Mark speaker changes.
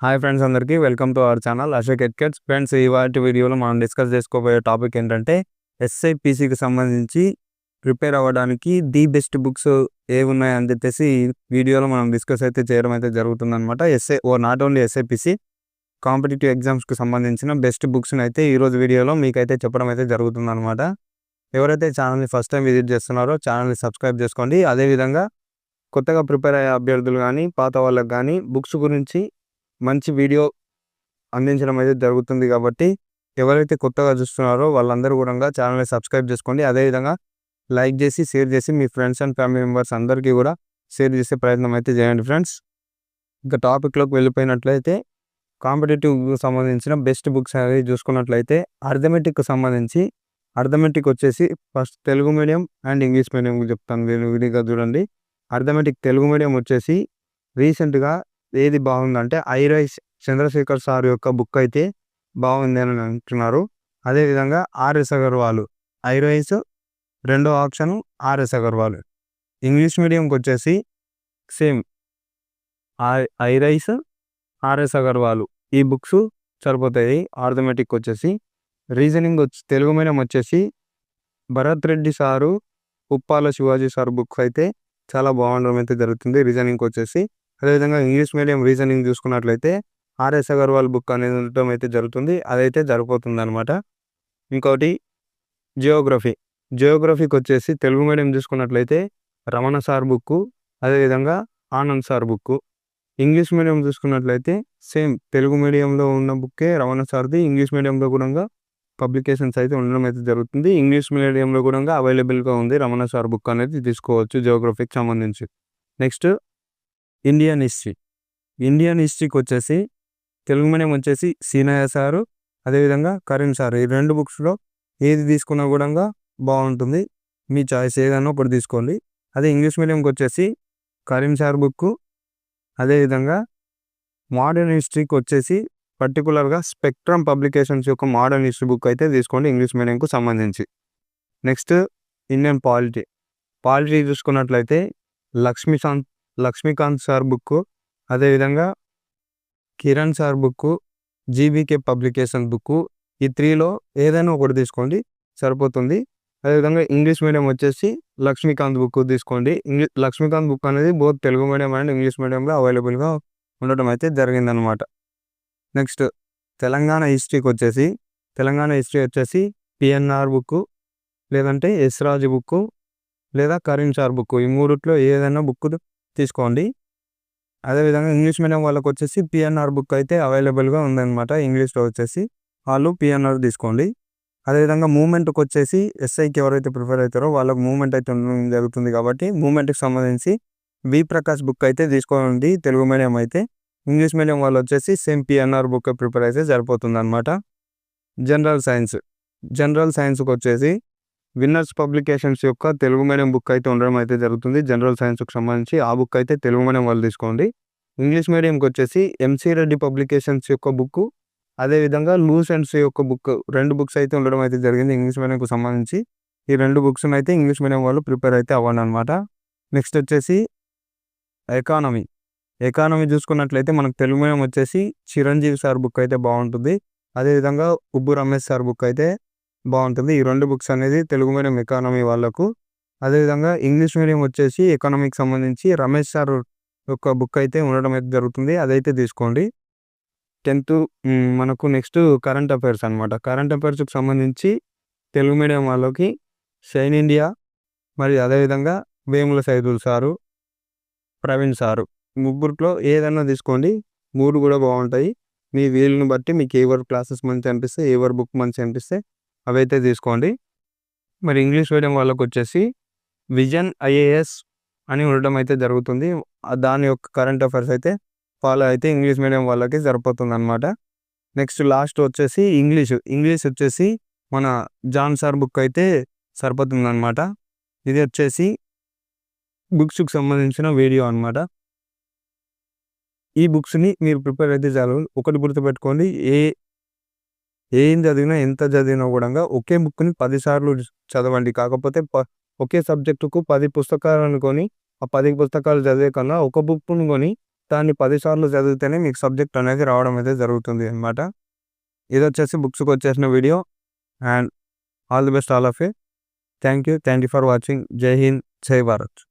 Speaker 1: Hi friends అందరికీ welcome to our channel Ashok ఎడ్కెట్స్ friends ఇవాటి వీడియోలో మనం డిస్కస్ చేసుకోబోయే టాపిక్ ఏంటంటే ఎస్ఐపిసికి సంబంధించి ప్రిపేర్ అవ్వడానికి ది బెస్ట్ బుక్స్ ఏ ఉన్నాయని చెప్పేసి ఈ వీడియోలో మనం డిస్కస్ అయితే చేయడం అయితే జరుగుతుందన్నమాట. SI oh not only SI PC competitive ఎగ్జామ్స్కి సంబంధించిన బెస్ట్ బుక్స్ని అయితే ఈరోజు వీడియోలో మీకైతే చెప్పడం అయితే జరుగుతుందనమాట ఎవరైతే ఛానల్ని ఫస్ట్ టైం విజిట్ చేస్తున్నారో ఛానల్ని సబ్స్క్రైబ్ చేసుకోండి. అదేవిధంగా కొత్తగా ప్రిపేర్ అయ్యే అభ్యర్థులు కానీ పాత వాళ్ళకి కానీ బుక్స్ గురించి మంచి వీడియో అందించడం అయితే జరుగుతుంది కాబట్టి ఎవరైతే కొత్తగా చూస్తున్నారో వాళ్ళందరూ కూడా ఛానల్ని సబ్స్క్రైబ్ చేసుకోండి. అదేవిధంగా లైక్ చేసి షేర్ చేసి మీ ఫ్రెండ్స్ అండ్ ఫ్యామిలీ మెంబర్స్ అందరికీ కూడా షేర్ చేసే ప్రయత్నం అయితే చేయండి ఫ్రెండ్స్. ఇంకా టాపిక్లోకి వెళ్ళిపోయినట్లయితే కాంపిటేటివ్కి సంబంధించిన బెస్ట్ బుక్స్ అనేది చూసుకున్నట్లయితే అర్థమెటిక్కి సంబంధించి అర్థమెటిక్ వచ్చేసి first Telugu medium and English medium చెప్తాను. నేను విడిగా చూడండి. అర్థమెటిక్ తెలుగు మీడియం వచ్చేసి రీసెంట్గా ఏది బాగుందంటే ఐరైస్ చంద్రశేఖర్ సార్ యొక్క బుక్ అయితే బాగుంది అని అంటున్నారు. అదేవిధంగా ఆర్ఎస్ అగర్వాల్ ఐరైస్ రెండో ఆప్షన్ ఆర్ఎస్ అగర్వాల్. ఇంగ్లీష్ మీడియంకి వచ్చేసి సేమ్. ఐరైస్ ఆర్ఎస్ అగర్వాల్ ఈ బుక్స్ సరిపోతాయి. ఆర్థమెటిక్ వచ్చేసి రీజనింగ్ వచ్చి తెలుగు మీడియం వచ్చేసి Bharath Reddy sir Uppala Shivaji sir books అయితే చాలా బాగుండడం అయితే జరుగుతుంది. రీజనింగ్ వచ్చేసి అదేవిధంగా ఇంగ్లీష్ మీడియం రీజనింగ్ చూసుకున్నట్లయితే ఆర్ఎస్ అగర్వాల్ బుక్ అనేది ఉండటం అయితే జరుగుతుంది. అదైతే సరిపోతుంది అనమాట ఇంకోటి జియోగ్రఫీ. జియోగ్రఫీకి వచ్చేసి తెలుగు మీడియం చూసుకున్నట్లయితే రమణ సార్ బుక్ అదేవిధంగా Anand sir book English medium చూసుకున్నట్లయితే సేమ్ తెలుగు మీడియంలో ఉన్న బుక్కే రమణ సార్ది. ఇంగ్లీష్ మీడియంలో కూడా పబ్లికేషన్స్ అయితే ఉండడం అయితే జరుగుతుంది. ఇంగ్లీష్ మీడియంలో కూడా అవైలబుల్గా ఉంది రమణ సార్ బుక్ అనేది తీసుకోవచ్చు జియోగ్రఫీకి సంబంధించి. నెక్స్ట్ ఇండియన్ హిస్టరీ ఇండియన్ హిస్టరీకి వచ్చేసి తెలుగు మీడియం వచ్చేసి సీనయ్య సారు అదేవిధంగా కరీం సార్. ఈ రెండు బుక్స్లో ఏది తీసుకున్నా కూడా బాగుంటుంది. మీ చాయిస్ ఏదైనా ఒకటి తీసుకోండి. అదే ఇంగ్లీష్ మీడియంకి వచ్చేసి కరీం సార్ బుక్ అదేవిధంగా మోడర్న్ హిస్టరీకి వచ్చేసి పర్టికులర్గా స్పెక్ట్రమ్ పబ్లికేషన్స్ యొక్క మోడర్న్ హిస్టరీ బుక్ అయితే తీసుకోండి ఇంగ్లీష్ మీడియంకు సంబంధించి. నెక్స్ట్ ఇండియన్ పాలిటీ పాలిటీ చూసుకున్నట్లయితే లక్ష్మీశాంత్ లక్ష్మీకాంత్ సార్ బుక్ అదేవిధంగా Kiran sir book GBK publication book ఈ త్రీలో ఏదైనా ఒకటి తీసుకోండి సరిపోతుంది. అదేవిధంగా ఇంగ్లీష్ మీడియం వచ్చేసి లక్ష్మీకాంత్ బుక్ తీసుకోండి. ఇంగ్లీష్ లక్ష్మీకాంత్ బుక్ అనేది both Telugu medium and English మీడియంలో అవైలబుల్గా ఉండటం అయితే జరిగిందనమాట నెక్స్ట్ తెలంగాణ హిస్టరీకి వచ్చేసి తెలంగాణ హిస్టరీ వచ్చేసి పిఎన్ఆర్ బుక్ లేదంటే ఎస్రాజ్ బుక్ లేదా కరీం సార్ బుక్ ఈ మూడిట్లో ఏదైనా బుక్ తీసుకోండి. అదేవిధంగా ఇంగ్లీష్ మీడియం వాళ్ళకి వచ్చేసి పిఎన్ఆర్ బుక్ అయితే అవైలబుల్గా ఉందన్నమాట. ఇంగ్లీష్లో వచ్చేసి వాళ్ళు పిఎన్ఆర్ తీసుకోండి. అదేవిధంగా మూమెంట్కి వచ్చేసి ఎస్ఐకి ఎవరైతే ప్రిఫర్ అవుతారో వాళ్ళకి మూమెంట్ అయితే ఉండడం జరుగుతుంది కాబట్టి మూమెంట్కి సంబంధించి వి ప్రకాష్ బుక్ అయితే తీసుకోండి తెలుగు మీడియం అయితే. ఇంగ్లీష్ మీడియం వాళ్ళు వచ్చేసి సేమ్ పిఎన్ఆర్ బుక్ ప్రిపేర్ అయితే సరిపోతుంది అనమాట జనరల్ సైన్స్ జనరల్ సైన్స్కి వచ్చేసి విన్నర్స్ పబ్లికేషన్స్ యొక్క తెలుగు మీడియం బుక్ అయితే ఉండడం అయితే జరుగుతుంది. జనరల్ సైన్స్కి సంబంధించి ఆ బుక్ అయితే తెలుగు మీడియం వాళ్ళు తీసుకోండి. ఇంగ్లీష్ మీడియంకి వచ్చేసి ఎంసీ రెడ్డి పబ్లికేషన్స్ యొక్క బుక్ అదేవిధంగా లూసెంట్స్ అండ్స్ యొక్క బుక్ రెండు బుక్స్ అయితే ఉండడం అయితే జరిగింది ఇంగ్లీష్ మీడియంకి సంబంధించి. ఈ రెండు బుక్స్ అయితే ఇంగ్లీష్ మీడియం వాళ్ళు ప్రిపేర్ అయితే అవ్వండి అనమాట నెక్స్ట్ వచ్చేసి ఎకానమీ ఎకానమీ చూసుకున్నట్లయితే మనకు తెలుగు మీడియం వచ్చేసి చిరంజీవి సార్ బుక్ అయితే బాగుంటుంది. అదేవిధంగా ఉబ్బు రమేష్ సార్ బుక్ అయితే బాగుంటుంది. ఈ రెండు బుక్స్ అనేది తెలుగు మీడియం ఎకానమీ వాళ్ళకు. అదేవిధంగా ఇంగ్లీష్ మీడియం వచ్చేసి ఎకానమీకి సంబంధించి రమేష్ సార్ యొక్క బుక్ అయితే ఉండడం అయితే జరుగుతుంది. అదైతే తీసుకోండి. టెన్త్ మనకు నెక్స్ట్ కరెంట్ అఫైర్స్ అనమాట కరెంట్ అఫైర్స్కి సంబంధించి తెలుగు మీడియం వాళ్ళకి షైన్ ఇండియా మరి అదేవిధంగా వేముల సైదుల్ సారు ప్రవీణ్ సారు ముగ్గురులో ఏదైనా తీసుకోండి. మూడు కూడా బాగుంటాయి. మీ వీలుని బట్టి మీకు ఎవరు క్లాసెస్ మంచి అనిపిస్తే ఎవరు బుక్ మంచి అనిపిస్తే అవైతే తీసుకోండి. మరి ఇంగ్లీష్ మీడియం వాళ్ళకు వచ్చేసి విజన్ ఐఏఎస్ అని ఉండడం అయితే జరుగుతుంది. దాని యొక్క కరెంట్ అఫైర్స్ అయితే ఫాలో అయితే ఇంగ్లీష్ మీడియం వాళ్ళకి సరిపోతుంది అనమాట నెక్స్ట్ లాస్ట్ వచ్చేసి ఇంగ్లీష్. ఇంగ్లీష్ వచ్చేసి మన జాన్ సార్ బుక్ అయితే సరిపోతుంది అనమాట ఇది వచ్చేసి బుక్స్కి సంబంధించిన వీడియో అనమాట ఈ బుక్స్ని మీరు ప్రిపేర్ అయితే చాలు. ఒకటి గుర్తుపెట్టుకోండి. ఏ ఏం చదివినా ఎంత చదివినా కూడా ఒకే బుక్ని పదిసార్లు చదవండి కాకపోతే ప ఒకే సబ్జెక్టుకు పది పుస్తకాలను కొని ఆ పది పుస్తకాలు చదివే కన్నా ఒక బుక్ను కొని దాన్ని 10 సార్లు చదివితేనే మీకు సబ్జెక్ట్ అనేది రావడం అయితే జరుగుతుంది అనమాట. బుక్స్కి వచ్చేసిన video. And all the best all of you. Thank you. Thank you for watching. జై హింద్. జై భారత్.